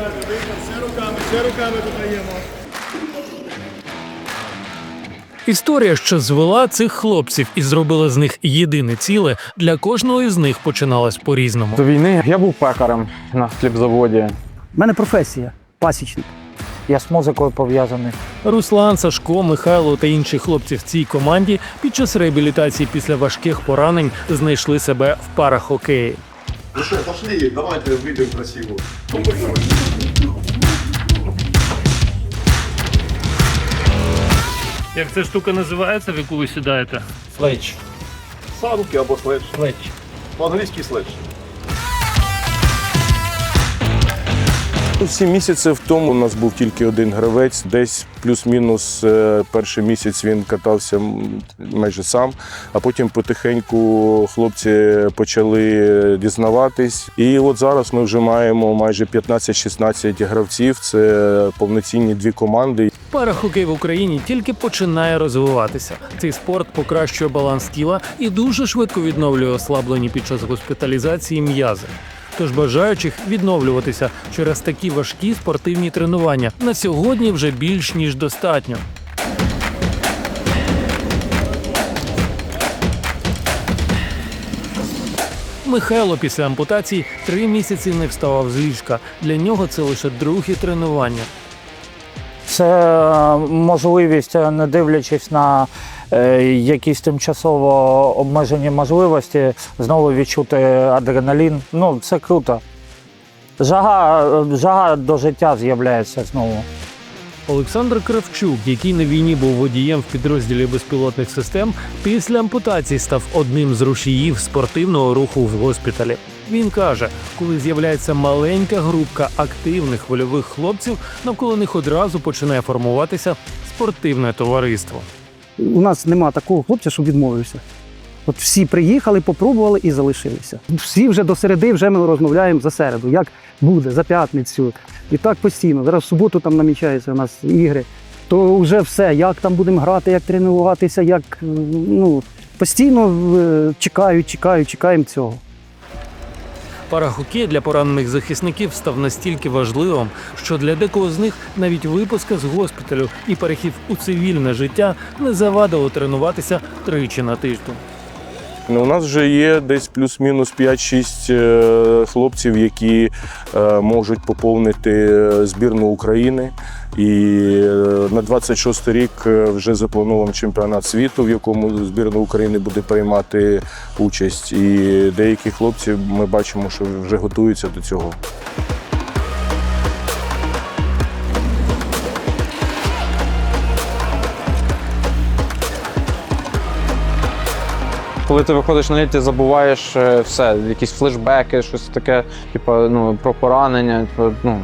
Руками, все руками, все руками додаємо. Історія, що звела цих хлопців і зробила з них єдине ціле, для кожного із них починалась по-різному. До війни я був пекарем на хлібзаводі. У мене професія пасічник. Я з музикою пов'язаний. Руслан, Сашко, Михайло та інші хлопці в цій команді під час реабілітації після важких поранень знайшли себе в парахокеї. Ну що, пошли, давайте вийдемо красиво. Як ця штука називається, в яку ви сідаєте? Слич. Санки або следж. Слич. По-англійськи следж. Сім місяців тому у нас був тільки один гравець. Десь плюс-мінус е, перший місяць він катався майже сам, а потім потихеньку хлопці почали дізнаватись. І от зараз ми вже маємо майже 15-16 гравців. Це повноцінні дві команди. Парахокей в Україні тільки починає розвиватися. Цей спорт покращує баланс тіла і дуже швидко відновлює ослаблені під час госпіталізації м'язи. Тож бажаючих відновлюватися через такі важкі спортивні тренування на сьогодні вже більш ніж достатньо. Михайло після ампутації три місяці не вставав з ліжка. Для нього це лише друге тренування. Це е, можливість, е, не дивлячись на якісь тимчасово обмежені можливості, знову відчути адреналін. Ну, це круто. Жага, е, жага до життя з'являється знову. Олександр Кравчук, який на війні був водієм в підрозділі безпілотних систем, після ампутації став одним з рушіїв спортивного руху в госпіталі. Він каже, коли з'являється маленька групка активних вольових хлопців, навколо них одразу починає формуватися спортивне товариство. У нас нема такого хлопця, щоб відмовився. От всі приїхали, попробували і залишилися. Всі вже до середи вже ми розмовляємо за середу, як буде, за п'ятницю. І так постійно. Зараз в суботу там намічаються у нас ігри. То вже все, як там будемо грати, як тренуватися, як ну постійно чекають, чекають, чекаємо цього. Парахокей для поранених захисників став настільки важливим, що для декого з них навіть випуска з госпіталю і перехід у цивільне життя не завадило тренуватися тричі на тиждень. Ну, У нас вже є десь плюс-мінус 5-6 е, хлопців, які е, можуть поповнити е, збірну України. І е, на 26 рік е, вже запланований чемпіонат світу, в якому збірна України буде приймати участь. І деякі хлопці ми бачимо, що вже готуються до цього. Коли ти виходиш на лід, ти забуваєш е, все, якісь флешбеки, щось таке, типу, ну, про поранення. Типу, ну,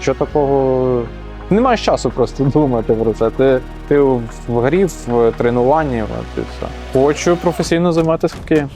що такого. Не маєш часу просто думати про це. Ти, ти в грі, в тренуванні, от все. Хочу професійно займатися хокеєм.